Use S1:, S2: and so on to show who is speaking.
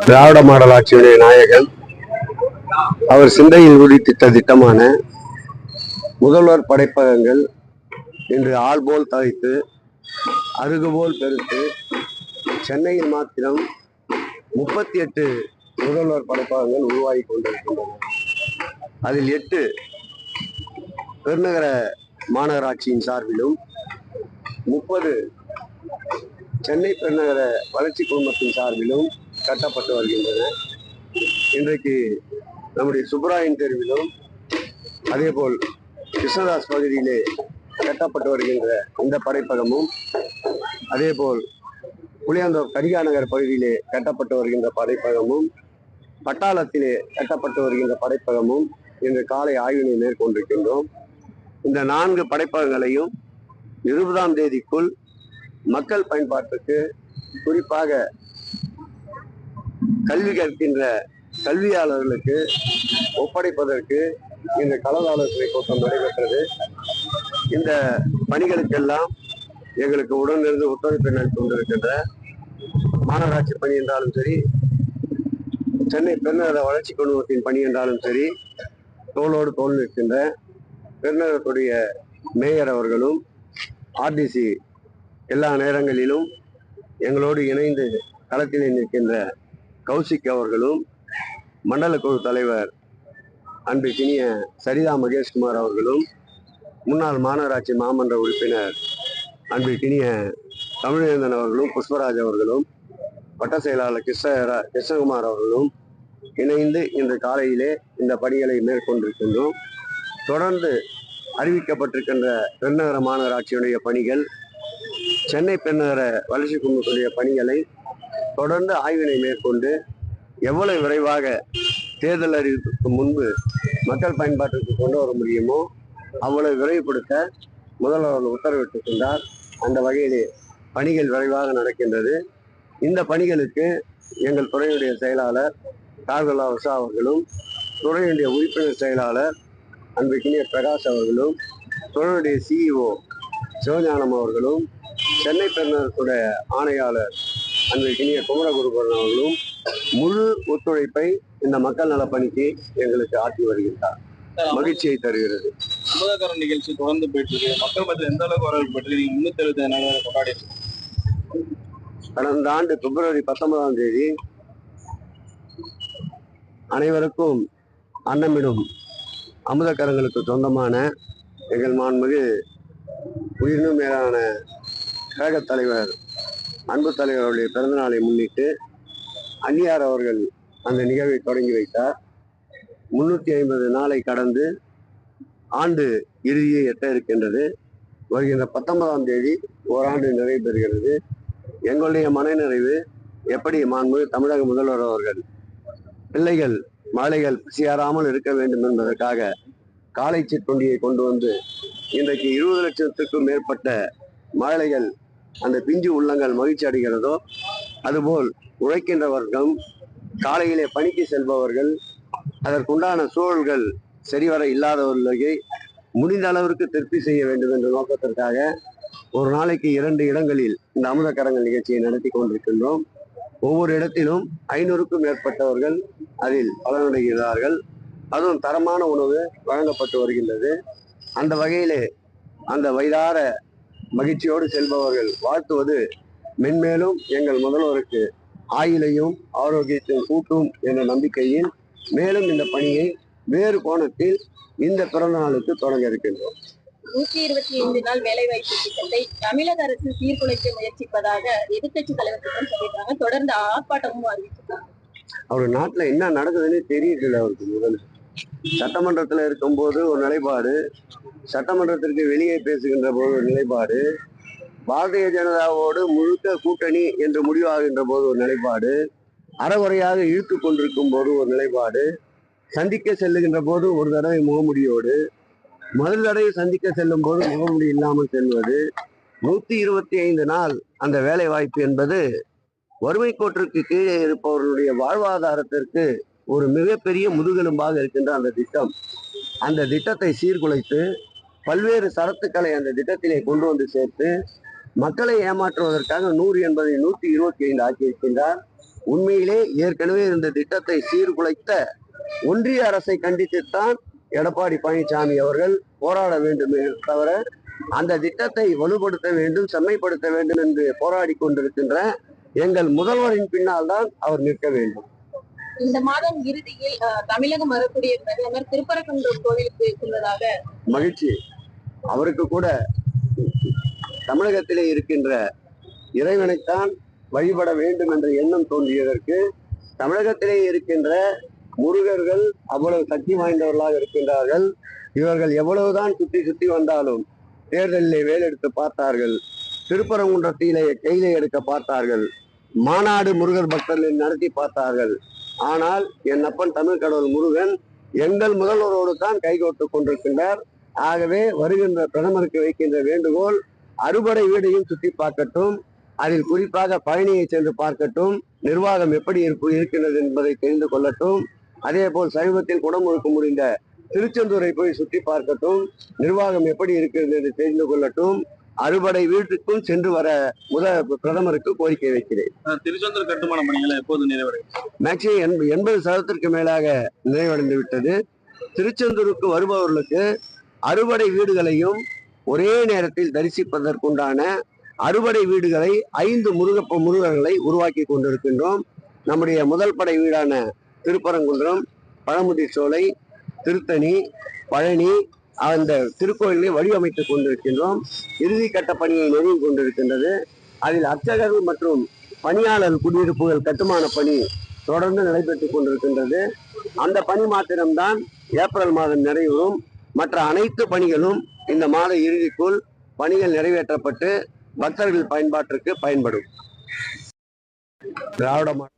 S1: திராவிட model ஆட்சியுடைய நாயகன் அவர் சிந்தையில் உதித்திட்ட திட்டமான முதல்வர் படைப்பகங்கள் இன்று ஆள்போல் தழைத்து அருகுபோல் பெருத்து சென்னையில் மாத்திரம் முப்பத்தி எட்டு முதல்வர் படைப்பகங்கள் உருவாகி கொண்டிருக்கின்றன. அதில் எட்டு பெருநகர மாநகராட்சியின் சார்பிலும் முப்பது சென்னை பெருநகர வளர்ச்சி குழுமத்தின் சார்பிலும் கட்டப்பட்டு வருகின்றன இன்றைக்கு நம்முடைய சுப்ராயன் தெருவிலும் அதேபோல் கிருஷ்ணதாஸ் பகுதியிலே கட்டப்பட்டு வருகின்ற இந்த படைப்பகமும் அதேபோல் புளியாந்தோர் கரிகாநகர் பகுதியிலே கட்டப்பட்டு வருகின்ற படைப்பகமும் பட்டாளத்திலே கட்டப்பட்டு வருகின்ற படைப்பகமும் இன்று காலை ஆய்வினை மேற்கொண்டிருக்கின்றோம். இந்த நான்கு படைப்பகங்களையும் இருபதாம் தேதிக்குள் மக்கள் பயன்பாட்டுக்கு குறிப்பாக கல்வி கற்கின்ற கல்வியாளர்களுக்கு ஒப்படைப்பதற்கு இந்த கலந்தாலோசனை கூட்டம் நடைபெற்றது. இந்த பணிகளுக்கெல்லாம் எங்களுக்கு உடனிருந்து ஒத்துழைப்பை நல்கி கொண்டிருக்கின்ற மாநகராட்சி பணி என்றாலும் சரி சென்னை பெருநகர வளர்ச்சி குழுமத்தின் பணி என்றாலும் சரி தோளோடு தோல் நிற்கின்ற பெருநகரத்துடைய மேயர் அவர்களும் ஆர்டிசி எல்லா நேரங்களிலும் எங்களோடு இணைந்து களத்திலே நிற்கின்ற கௌசிக் அவர்களும் மண்டல குழு தலைவர் அன்பிற்கினிய சரிதா மகேஷ்குமார் அவர்களும் முன்னாள் மாநகராட்சி மாமன்ற உறுப்பினர் அன்பிற்கினிய தமிழேந்தன் அவர்களும் புஷ்பராஜ் அவர்களும் வட்ட செயலாளர் கிருஷ்ண கிருஷ்ணகுமார் அவர்களும் இணைந்து இன்று காலையிலே இந்த பணிகளை மேற்கொண்டிருக்கின்றோம். தொடர்ந்து அறிவிக்கப்பட்டிருக்கின்ற பெருநகர மாநகராட்சியுடைய பணிகள் சென்னை பெருநகர வளர்ச்சி குழுமத்துடைய பணிகளை தொடர்ந்து ஆய்வினை மேற்கொண்டு எவ்வளவு விரைவாக தேர்தல் அறிவிப்புக்கு முன்பு மக்கள் பயன்பாட்டிற்கு கொண்டு வர முடியுமோ அவ்வளவு விரைவுபடுத்த முதல்வர் உத்தரவிட்டிருக்கின்றார். அந்த வகையிலே பணிகள் விரைவாக நடக்கின்றது. இந்த பணிகளுக்கு எங்கள் துறையுடைய செயலாளர் கார்கலா உஷா அவர்களும் துறையுடைய உறுப்பினர் செயலாளர் அன்பிற்கினிய பிரகாஷ் அவர்களும் துறையுடைய சிஇஓ சிவஞானம் அவர்களும் சென்னை பெருநகரத்துடைய ஆணையாளர் அன்பிற்கினிய குமரகுருபரன் அவர்களும் முழு ஒத்துழைப்பை இந்த மக்கள் நலப் பணிக்கு எங்களுக்கு ஆற்றி வருகின்றார். மகிழ்ச்சியை தருகிறது.
S2: அமுதகரம் நிகழ்ச்சி தொடர்ந்து போயிட்டு இருக்கு மக்கள் மத்தியில் எந்த அளவுக்கு வரவேற்பு பெற்று நீங்க முன்னூத்தி எழுபத்தி நாள் கொண்டாடி?
S1: கடந்த ஆண்டு பிப்ரவரி பத்தொன்பதாம் தேதி அனைவருக்கும் அன்னமிடும் அமுதக்கரங்களுக்கு சொந்தமான எங்கள் மாண்புமிகு உயிரினும் மேலான கழக தலைவர் அன்பு தலைவருடைய பிறந்தநாளை முன்னிட்டு அன்னியார் அவர்கள் அந்த நிகழ்வை தொடங்கி வைத்தார். முன்னூத்தி ஐம்பது நாளை கடந்து ஆண்டு இறுதியை எட்ட இருக்கின்றது. வருகின்ற பத்தொன்பதாம் தேதி ஓராண்டு நிறைவு பெறுகிறது. எங்களுடைய மனநிறைவு எப்படி மாண்பு தமிழக முதல்வர் அவர்கள் பிள்ளைகள் மாலைகள் பசியாராமல் இருக்க வேண்டும் என்பதற்காக காலை சிற்றுண்டியை கொண்டு வந்து இன்றைக்கு இருபது லட்சத்துக்கும் மேற்பட்ட மாலைகள் அந்த பிஞ்சு உள்ளங்கள் மகிழ்ச்சி அடைகிறதோ அதுபோல் உழைக்கின்ற வர்க்கம் காலையிலே பணிக்கு செல்பவர்கள் அதற்குண்டான சூழல்கள் சரிவர இல்லாதவர்களை முடிந்த அளவிற்கு திருப்தி செய்ய வேண்டும் என்ற நோக்கத்திற்காக ஒரு நாளைக்கு இரண்டு இடங்களில் இந்த அமுதக்கரங்கள் நிகழ்ச்சியை நடத்தி கொண்டிருக்கின்றோம். ஒவ்வொரு இடத்திலும் ஐநூறுக்கும் மேற்பட்டவர்கள் அதில் பலனடைகிறார்கள். அதுவும் தரமான உணவு வழங்கப்பட்டு வருகின்றது. அந்த வகையிலே அந்த வயதார மகிழ்ச்சியோடு செல்பவர்கள் வாழ்த்துவது மென்மேலும் எங்கள் முதல்வருக்கு ஆயுளையும் ஆரோக்கியத்தையும் கூட்டும் என்ற நம்பிக்கையில் மேலும் இந்த பணியை வேறு கோணத்தில் இந்த பிறந்த நாளுக்கு தொடங்க இருக்கின்றோம்.
S3: நூற்றி இருபத்தி ஐந்து நாள் வேலைவாய்ப்பு திட்டத்தை தமிழக அரசு சீர்குலைக்க முயற்சிப்பதாக எதிர்க்கட்சி தலைவர் குற்றம் சொல்லியிருக்காங்க தொடர்ந்து ஆர்ப்பாட்டமும் அறிவிச்சிருக்காங்க.
S1: அவர் நாட்டுல என்ன நடக்குதுன்னு தெரியல அவருக்கு முதல்ல. சட்டமன்றத்தில் இருக்கும்போது ஒரு நிலைப்பாடு. சட்டமன்றத்திற்கு வெளியே பேசுகின்ற போது ஒரு நிலைப்பாடு. பாரதிய ஜனதாவோடு முழுக்க கூட்டணி என்று முடிவாகின்ற போது ஒரு நிலைப்பாடு. அறகுறையாக இழுத்து கொண்டிருக்கும் போது ஒரு நிலைப்பாடு. சந்திக்க செல்லுகின்ற போது ஒரு தடவை முகமுடியோடு. முதல் தடவை சந்திக்க செல்லும் போது முகமுடி இல்லாமல் செல்வது. நூத்தி இருபத்தி ஐந்து நாள் அந்த வேலை வாய்ப்பு என்பது வறுமை கோட்டிற்கு கீழே இருப்பவர்களுடைய வாழ்வாதாரத்திற்கு ஒரு மிகப்பெரிய முதுகெலும்பாக இருக்கின்ற அந்த திட்டம். அந்த திட்டத்தை சீர்குலைத்து பல்வேறு சரத்துக்களை அந்த திட்டத்திலே கொண்டு வந்து சேர்த்து மக்களை ஏமாற்றுவதற்காக நூறு என்பதை நூற்றி இருபத்தி ஐந்து ஆக்கியிருக்கின்றார். உண்மையிலே ஏற்கனவே இந்த திட்டத்தை சீர்குலைத்த ஒன்றிய அரசை கண்டித்துத்தான் எடப்பாடி பழனிசாமி அவர்கள் போராட வேண்டும் தவிர அந்த திட்டத்தை வலுப்படுத்த வேண்டும் செம்மைப்படுத்த வேண்டும் என்று போராடி கொண்டிருக்கின்ற எங்கள் முதல்வரின் பின்னால் தான் அவர் நிற்க வேண்டும்.
S3: இந்த மாதம் இறுதியில் தமிழகம் வரக்கூடிய பிரதமர் திருப்பரங்குன்றம் கோவிலுக்கு செல்வதாக
S1: மகிழ்ச்சி. அவருக்கு கூட தமிழகத்திலே இருக்கின்ற இறைவனைத்தான் வழிபட வேண்டும் என்ற எண்ணம் தோன்றியதற்கு தமிழகத்திலே இருக்கின்ற முருகர்கள் அவ்வளவு சக்தி வாய்ந்தவர்களாக இருக்கின்றார்கள். இவர்கள் எவ்வளவுதான் சுத்தி சுத்தி வந்தாலும் தேர்தலிலே வேலெடுத்து பார்த்தார்கள். திருப்பரங்குன்றத்திலே கையிலே எடுக்க பார்த்தார்கள். மாநாடு முருகர் பக்தர்களை நடத்தி பார்த்தார்கள். ஆனால் என் அப்பன் தமிழ் கடவுள் முருகன் எங்கள் முதல்வரோடு தான் கைகோட்டுக் கொண்டிருக்கின்றார். ஆகவே வருகின்ற பிரதமருக்கு வைக்கின்ற வேண்டுகோள் அறுபடை வீடையும் சுற்றி பார்க்கட்டும் அதில் குறிப்பாக பழனியை சென்று பார்க்கட்டும் நிர்வாகம் எப்படி இருக்கின்றது என்பதை தெரிந்து கொள்ளட்டும். அதே போல் சமீபத்தில் குடமுழுக்க முடிந்த திருச்செந்தூரை போய் சுற்றி பார்க்கட்டும் நிர்வாகம் எப்படி இருக்கிறது என்று தெரிந்து கொள்ளட்டும். அறுபடை வீட்டுக்கும் சென்று வர முத பிரதமருக்கு கோரிக்கை வைக்கிறேன்.
S2: திருச்செந்தூர் கட்டுமான பணிகளை எப்போது நிறைவடையும்?
S1: மேக்சிமம் எண்ப- எண்பது சதவீதத்திற்கு மேலாக நிறைவடைந்து விட்டது. திருச்செந்தூருக்கு வருபவர்களுக்கு அறுபடை வீடுகளையும் ஒரே நேரத்தில் தரிசிப்பதற்குண்டான அறுபடை வீடுகளை ஐந்து முருகப்ப முருகர்களை உருவாக்கி கொண்டிருக்கின்றோம். நம்முடைய முதல் படை வீடான திருப்பரங்குன்றம் பழமுதி சோலை திருத்தணி பழனி அந்த திருக்கோயிலை வடிவமைத்துக் கொண்டிருக்கின்றோம். இறுதி கட்ட பணியை நெருங்கி கொண்டிருக்கின்றது. அதில் அர்ச்சகர்கள் மற்றும் பணியாளர் குடியிருப்புகள் கட்டுமான பணி தொடர்ந்து நடைபெற்றுக் கொண்டிருக்கின்றது. அந்த பணி மாத்திரம்தான் ஏப்ரல் மாதம் நிறைவும் மற்ற அனைத்து பணிகளும் இந்த மாத இறுதிக்குள் பணிகள் நிறைவேற்றப்பட்டு பக்தர்கள் பயன்பாட்டிற்கு பயன்படும். திராவிட